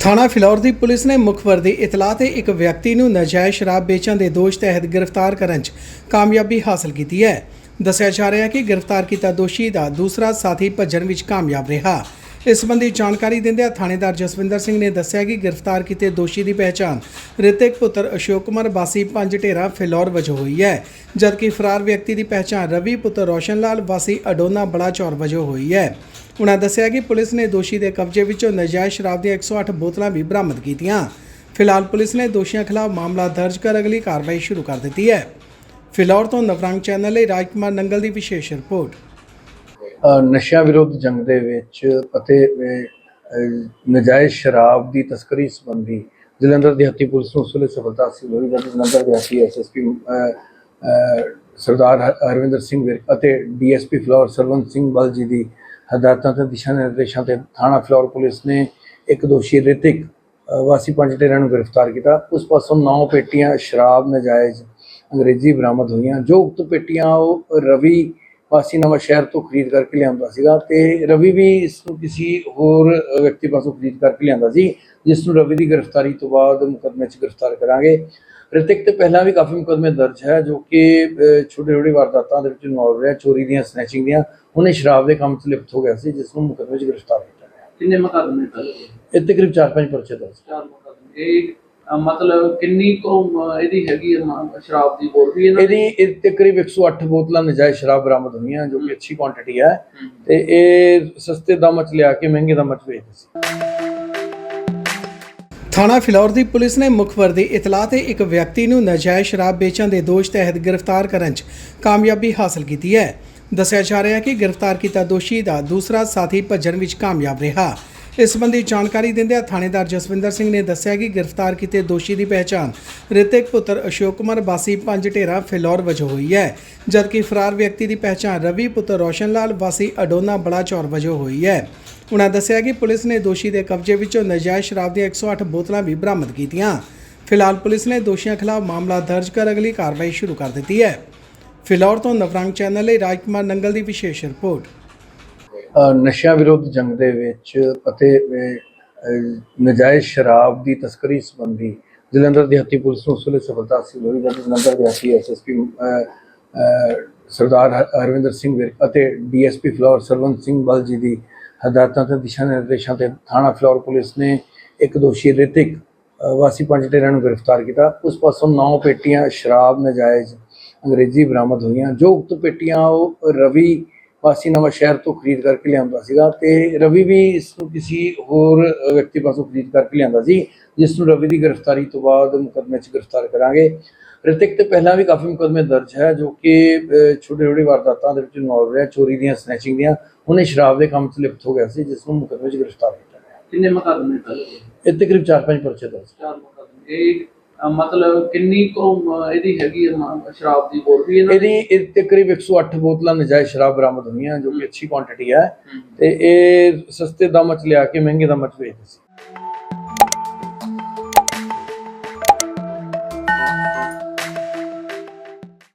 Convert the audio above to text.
ਥਾਣਾ ਫਿਲੌਰ ਦੀ ਪੁਲਿਸ ਨੇ ਮੁਖਬਰ ਦੀ ਇਤਲਾਹ ਤੇ ਇੱਕ ਵਿਅਕਤੀ ਨੂੰ ਨਾਜਾਇਜ਼ ਸ਼ਰਾਬ ਵੇਚਣ ਦੇ ਦੋਸ਼ ਤਹਿਤ ਗ੍ਰਿਫਤਾਰ ਕਰਨ 'ਚ ਕਾਮਯਾਬੀ ਹਾਸਲ ਕੀਤੀ ਹੈ। ਦੱਸਿਆ ਜਾ ਰਿਹਾ ਹੈ ਕਿ ਗ੍ਰਿਫਤਾਰ ਕੀਤਾ ਦੋਸ਼ੀ ਦਾ ਦੂਸਰਾ ਸਾਥੀ ਭੱਜਣ ਵਿੱਚ ਕਾਮਯਾਬ ਰਿਹਾ। ਇਸ ਸੰਬੰਧੀ ਜਾਣਕਾਰੀ ਦਿੰਦਿਆਂ ਥਾਣੇਦਾਰ ਜਸਵਿੰਦਰ ਸਿੰਘ ਨੇ ਦੱਸਿਆ ਕਿ ਗ੍ਰਿਫਤਾਰ ਕੀਤੇ ਦੋਸ਼ੀ ਦੀ ਪਹਿਚਾਣ ਰਿਤਿਕ ਪੁੱਤਰ ਅਸ਼ੋਕ ਕੁਮਾਰ ਵਾਸੀ ਪੰਜ ਢੇਰਾ ਫਿਲੌਰ ਵਜੋਂ ਹੋਈ ਹੈ, ਜਦਕਿ ਫਰਾਰ ਵਿਅਕਤੀ ਦੀ ਪਹਿਚਾਣ ਰਵੀ ਪੁੱਤਰ ਰੋਸ਼ਨ ਲਾਲ ਵਾਸੀ ਅਡੋਨਾ ਬੜਾ ਚੌਰ ਵਜੋਂ ਹੋਈ ਹੈ। ਉਨ੍ਹਾਂ ਦੱਸਿਆ ਕਿ ਪੁਲਿਸ ਨੇ ਦੋਸ਼ੀ ਦੇ ਕਬਜ਼ੇ ਵਿੱਚੋਂ ਨਜਾਇਜ਼ ਸ਼ਰਾਬ ਦੀਆਂ 108 ਬੋਤਲਾਂ ਵੀ ਬਰਾਮਦ ਕੀਤੀਆਂ। ਫਿਲਹਾਲ ਪੁਲਿਸ ਨੇ ਦੋਸ਼ੀਆਂ ਖਿਲਾਫ ਮਾਮਲਾ ਦਰਜ ਕਰ ਅਗਲੀ ਕਾਰਵਾਈ ਸ਼ੁਰੂ ਕਰ ਦਿੱਤੀ ਹੈ। ਫਿਲੌਰ ਤੋਂ ਨਵਰੰਗ ਚੈਨਲ ਲਈ ਰਾਜਕੁਮਾਰ ਨੰਗਲ ਦੀ ਵਿਸ਼ੇਸ਼ ਰਿਪੋਰਟ। ਅ, ਨਸ਼ਿਆਂ ਜੰਗ ਦੇ ਵਿੱਚ ਅਤੇ ਅ, ਨਜਾਇਜ਼ ਸ਼ਰਾਬ ਦੀ ਤਸਕਰੀ ਸੰਬੰਧੀ ਜਲੰਧਰ ਦੀ ਪੁਲਿਸ ਨੂੰ ਉਸ ਵੇਲੇ ਸਫਲਤਾ ਹਾਸਲ ਹੋਈ। ਜਦ ਜਲੰਧਰ ਦੇ ਐਸਐਸਪੀ ਸਰਦਾਰ ਹਰਵਿੰਦਰ ਸਿੰਘ ਵਿਰਕ ਅਤੇ ਡੀਐਸਪੀ ਫਲੋਰ ਸਰਵੰਤ ਸਿੰਘ ਬਲ ਜੀ ਦੀ ਹਦਾਇਤਾਂ ਤੇ ਦਿਸ਼ਾ ਨਿਰਦੇਸ਼ਾਂ ਤੇ ਥਾਣਾ ਫਲੋਰ ਪੁਲਿਸ ਨੇ ਇੱਕ ਦੋਸ਼ੀ ਰਿਤਿਕ ਵਾਸੀ ਪੰਜ ਢੇਰਾਂ ਨੂੰ ਗ੍ਰਿਫਤਾਰ ਕੀਤਾ। ਉਸ ਪਾਸੋਂ 9 ਪੇਟੀਆਂ ਸ਼ਰਾਬ, ਨਜਾਇਜ਼ ਅੰਗਰੇਜ਼ੀ ਬਰਾਮਦ ਹੋਈਆਂ। ਜੋ ਉਕਤ ਪੇਟੀਆਂ, ਉਹ ਰਵੀ ਵਾਸੀ ਨਵਾਂ ਸ਼ਹਿਰ ਤੋਂ ਖਰੀਦ ਕਰਕੇ ਲਿਆਂਦਾ ਸੀਗਾ ਤੇ ਰਵੀ ਵੀ ਇਸ ਨੂੰ ਕਿਸੇ ਹੋਰ ਵਿਅਕਤੀ ਪਾਸੋਂ ਖਰੀਦ ਕਰਕੇ ਲਿਆਂਦਾ ਸੀ ਜਿਸ ਨੂੰ ਰਵੀ ਦੀ ਗ੍ਰਿਫਤਾਰੀ ਤੋਂ ਬਾਅਦ ਮੁਕੱਦਮੇ 'ਚ ਗ੍ਰਿਫਤਾਰ ਕਰਾਂਗੇ। ਰਿਤਿਕ ਤੇ ਪਹਿਲਾਂ ਵੀ ਕਾਫੀ ਮੁਕੱਦਮੇ ਦਰਜ ਹੈ ਜੋ ਕਿ ਛੋਟੇ ਛੋਟੇ ਵਾਰਦਾਤਾਂ ਦੇ ਵਿੱਚ ਇਨਵੋਲਵ ਰਿਹਾ ਚੋਰੀ ਦੀਆਂ ਸਨੈਚਿੰਗ ਦੀਆਂ ਉਹਨੇ ਸ਼ਰਾਬ ਦੇ ਕੰਮ 'ਚ ਲਿਪਤ ਹੋ ਗਿਆ ਸੀ ਜਿਸ ਨੂੰ ਮੁਕੱਦਮੇ 'ਚ ਗ੍ਰਿਫਤਾਰ ਕੀਤਾ ਗਿਆ। ਕਿੰਨੇ ਮੁਕੱਦਮੇ ਪਹਿਲੇ ਇਹ ਤਕਰੀਬ 4-5 ਪਰਚੇ ਦਰਜ। ਚਾਰ ਮੁਕੱਦਮੇ। ਇਹ ਮਤਲਬ ਕਿੰਨੀ ਕੁ ਇਹਦੀ ਹੈਗੀ ਹੈ ਮ- ਸ਼ਰਾਬ ਦੀ ਬੋਲ ਵੀ ਇਹਨਾਂ ਇਹਦੀ ਇਹ ਤਕਰੀਬ 108 ਬੋਤਲਾਂ ਨਜਾਇਜ਼ ਸ਼ਰਾਬ ਬਰਾਮਦ ਹੋਈਆਂ ਜੋ ਕਿ ਅੱਛੀ ਕੁਆਂਟੀਟੀ ਹੈ। ਹਮ। ਤੇ ਇਹ ਸਸਤੇ ਦਾਮਾਂ 'ਚ ਲਿਆ ਕੇ ਮਹਿੰਗੇ ਦਾਮਾਂ 'ਚ ਵੇਚਦੇ ਸੀ। ਥਾਣਾ ਫਿਲੌਰ ਦੀ ਪੁਲਿਸ ਨੇ ਮੁਖਬਰ ਦੀ ਇਤਲਾਹ ਤੇ ਇੱਕ ਵਿਅਕਤੀ ਨੂੰ ਨਾਜਾਇਜ਼ ਸ਼ਰਾਬ ਵੇਚਣ ਦੇ ਦੋਸ਼ ਤਹਿਤ ਗ੍ਰਿਫਤਾਰ ਕਰਨ 'ਚ ਕਾਮਯਾਬੀ ਹਾਸਲ ਕੀਤੀ ਹੈ। ਦੱਸਿਆ ਜਾ ਰਿਹਾ ਹੈ ਕਿ ਗ੍ਰਿਫਤਾਰ ਕੀਤਾ ਦੋਸ਼ੀ ਦਾ ਦੂਸਰਾ ਸਾਥੀ ਭੱਜਣ ਵਿੱਚ ਕਾਮਯਾਬ ਰਿਹਾ। ਇਸ ਸੰਬੰਧੀ ਜਾਣਕਾਰੀ ਦਿੰਦਿਆਂ ਥਾਣੇਦਾਰ ਜਸਵਿੰਦਰ ਸਿੰਘ ਨੇ ਦੱਸਿਆ ਕਿ ਗ੍ਰਿਫਤਾਰ ਕੀਤੇ ਦੋਸ਼ੀ ਦੀ ਪਹਿਚਾਣ ਰਿਤਿਕ ਪੁੱਤਰ ਅਸ਼ੋਕ ਕੁਮਾਰ, ਵਾਸੀ ਪੰਜ ਢੇਰਾ ਫਿਲੌਰ ਵਜੋਂ ਹੋਈ ਹੈ, ਜਦਕਿ ਫਰਾਰ ਵਿਅਕਤੀ ਦੀ ਪਹਿਚਾਣ ਰਵੀ ਪੁੱਤਰ ਰੋਸ਼ਨ ਲਾਲ, ਵਾਸੀ ਅਡੋਨਾ ਬੜਾ ਚੌਰ ਵਜੋਂ ਹੋਈ ਹੈ। ਉਨ੍ਹਾਂ ਦੱਸਿਆ ਕਿ ਪੁਲਿਸ ਨੇ ਦੋਸ਼ੀ ਦੇ ਕਬਜ਼ੇ ਵਿੱਚੋਂ ਨਜਾਇਜ਼ ਸ਼ਰਾਬ ਦੀਆਂ 108 ਬੋਤਲਾਂ ਵੀ ਬਰਾਮਦ ਕੀਤੀਆਂ। ਫਿਲਹਾਲ ਪੁਲਿਸ ਨੇ ਦੋਸ਼ੀਆਂ ਖਿਲਾਫ ਮਾਮਲਾ ਦਰਜ ਕਰ ਅਗਲੀ ਕਾਰਵਾਈ ਸ਼ੁਰੂ ਕਰ ਦਿੱਤੀ ਹੈ। ਫਿਲੌਰ ਤੋਂ ਨਵਰੰਗ ਚੈਨਲ ਲਈ ਰਾਜਕੁਮਾਰ ਨੰਗਲ ਦੀ ਵਿਸ਼ੇਸ਼ ਰਿਪੋਰਟ। ਅ, ਨਸ਼ਿਆਂ ਵਿਰੁੱਧ ਜੰਗ ਦੇ ਵਿੱਚ ਅਤੇ ਅ, ਨਜਾਇਜ਼ ਸ਼ਰਾਬ ਦੀ ਤਸਕਰੀ ਸੰਬੰਧੀ ਜਲੰਧਰ ਦਿਹਾਤੀ ਪੁਲਿਸ ਨੂੰ ਉਸ ਵੇਲੇ ਸਫਲਤਾ ਹਾਸਲ ਹੋਈ ਜਦ ਜਲੰਧਰ ਦੇ ਹੱਤੀ ਐਸਐਸਪੀ ਸਰਦਾਰ ਹ- ਹਰਵਿੰਦਰ ਸਿੰਘ ਵਿਰਕ ਅਤੇ ਡੀਐਸਪੀ ਫਲੋਰ ਸਰਵੰਤ ਸਿੰਘ ਬਲ ਜੀ ਦੀ ਹਦਾਇਤਾਂ ਤੇ ਦਿਸ਼ਾ ਨਿਰਦੇਸ਼ਾਂ ਤੇ ਥਾਣਾ ਫਲੋਰ ਪੁਲਿਸ ਨੇ ਇੱਕ ਦੋਸ਼ੀ ਰਿਤਿਕ ਵਾਸੀ ਪੰਜ ਢੇਰਾਂ ਨੂੰ ਗ੍ਰਿਫਤਾਰ ਕੀਤਾ। ਉਸ ਪਾਸੋਂ 9 ਪੇਟੀਆਂ ਸ਼ਰਾਬ ਨਜਾਇਜ਼ ਅੰਗਰੇਜ਼ੀ ਬਰਾਮਦ ਹੋਈਆਂ। ਜੋ ਉਕਤ ਪੇਟੀਆਂ ਉਹ ਰਵੀ ਵਾਸੀ ਨਵਾਂ ਸ਼ਹਿਰ ਤੋਂ ਖਰੀਦ ਕਰਕੇ ਲਿਆਂਦਾ ਸੀਗਾ ਤੇ ਰਵੀ ਵੀ ਇਸ ਨੂੰ ਕਿਸੇ ਹੋਰ ਵਿਅਕਤੀ ਪਾਸੋਂ ਖਰੀਦ ਕਰਕੇ ਲਿਆਂਦਾ ਸੀ ਜਿਸ ਨੂੰ ਰਵੀ ਦੀ ਗ੍ਰਿਫਤਾਰੀ ਤੋਂ ਬਾਅਦ ਮੁਕੱਦਮੇ 'ਚ ਗ੍ਰਿਫਤਾਰ ਕਰਾਂਗੇ। ਰਿਤਿਕ ਤੇ ਪਹਿਲਾਂ ਵੀ ਕਾਫੀ ਮੁਕੱਦਮੇ ਦਰਜ ਹੈ ਜੋ ਕਿ ਛੋਟੇ ਛੋਟੇ ਵਾਰਦਾਤਾਂ ਦੇ ਵਿੱਚ ਇਨਵੋਲਵ ਰਿਹਾ ਚੋਰੀ ਦੀਆਂ ਸਨੈਚਿੰਗ ਦੀਆਂ। ਉਹਨੇ ਸ਼ਰਾਬ ਦੇ ਕੰਮ 'ਚ ਲਿਪਤ ਹੋ ਗਿਆ ਸੀ ਜਿਸ ਨੂੰ ਮੁਕੱਦਮੇ 'ਚ ਗ੍ਰਿਫਤਾਰ ਕੀਤਾ ਗਿਆ। ਕਿੰਨੇ ਮੁਕੱਦਮੇ ਪਹਿਲੇ ਇਹ ਤਕਰੀਬ 4-5 ਪਰਚੇ ਦਰਜ। ਚਾਰ ਮੁਕੱਦਮੇ। ਇਹ ਮਤਲਬ ਕਿੰਨੀ ਕੁ ਇਹਦੀ ਹੈਗੀ ਹੈ ਮ- ਸ਼ਰਾਬ ਦੀ ਬੋਲ ਵੀ ਇਹਨਾਂ ਇਹਦੀ ਇਹ ਤਕਰੀਬ 108 ਬੋਤਲਾਂ ਨਜਾਇਜ਼ ਸ਼ਰਾਬ ਬਰਾਮਦ ਹੋਈਆਂ ਜੋ ਕਿ ਅੱਛੀ ਕੁਆਂਟੀਟੀ ਹੈ ਹਮ। ਤੇ ਇਹ ਸਸਤੇ ਦਾਮਾਂ 'ਚ ਲਿਆ ਕੇ ਮਹਿੰਗੇ ਦਾਮਾਂ 'ਚ ਵੇਚਦੇ ਸੀ